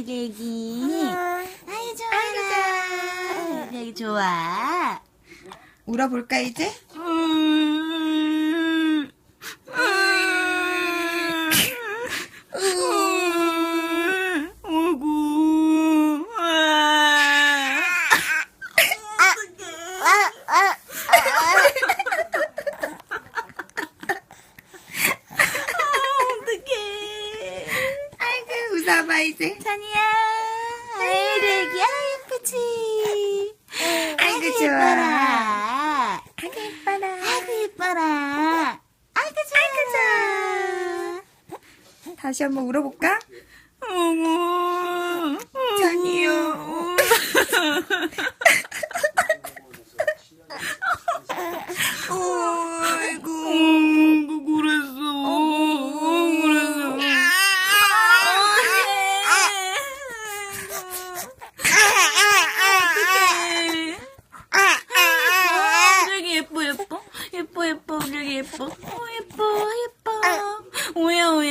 애들기. 아이 좋아 아이 좋아. 울어볼까 이제? 아이고 웃어봐 이제. 찬이야, 아이, 애기야, 예쁘지? 아이고 좋아. 예뻐라. 아이고 예뻐라. 아이고, 예뻐라. 아이고, 좋아. 다시 한번 울어볼까? 어구, 찬이요. 아이고, 어, 그랬어. 그랬어. 어떡해. 되게 예뻐, 예뻐. 예뻐, 예뻐. 되게 예뻐. 어, 예뻐, 예뻐. 오야, 오야.